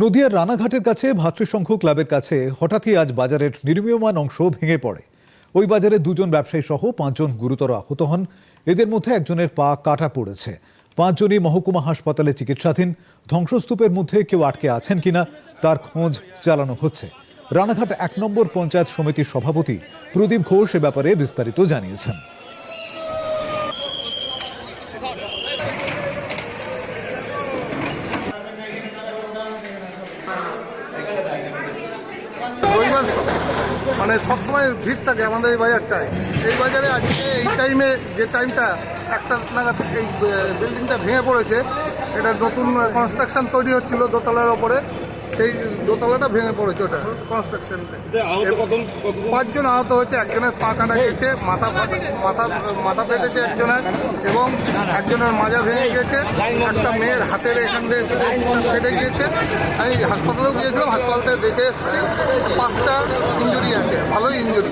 নদিয়ার রানাঘাটের কাছে ভাতৃসংঘ ক্লাবের কাছে হঠাৎই আজ বাজারের নির্মীয়মান অংশ ভেঙে পড়ে। ওই বাজারে দুজন ব্যবসায়ী সহ পাঁচজন গুরুতর আহত হন। এদের মধ্যে একজনের পা কাটা পড়েছে। পাঁচজনই মহকুমা হাসপাতালে চিকিৎসাধীন। ধ্বংসস্তূপের মধ্যে কেউ আটকে আছেন কিনা তার খোঁজ চালানো হচ্ছে। রানাঘাট এক নম্বর পঞ্চায়েত সমিতির সভাপতি প্রদীপ ঘোষ এ ব্যাপারে বিস্তারিত জানিয়েছেন। মানে সবসময় ভিড় থাকে আমাদের এই বাজারটায়। এই বাজারে আজকে এই টাইমে যে টাইমটা একটা নাগাদ এই বিল্ডিংটা ভেঙে পড়েছে, এটা নতুন কনস্ট্রাকশন তৈরি হচ্ছিল দোতলার ওপরে। সেই দোতলাটা ভেঙে পড়েছে ওটা। কনস্ট্রাকশন পাঁচজন আহত হয়েছে একজনের পা কাটা গেছে মাথা ফাট- মাথা মাথা পেটেছে একজনের এবং একজনের মাজা ভেঙে গেছে একটা মেয়ের হাতের এখান থেকে ফেটে গিয়েছে। আমি হাসপাতালেও গিয়েছিলাম হাসপাতাল থেকে দেখে এসেছি পাঁচটা ইঞ্জুরি আছে ভালোই ইঞ্জুরি।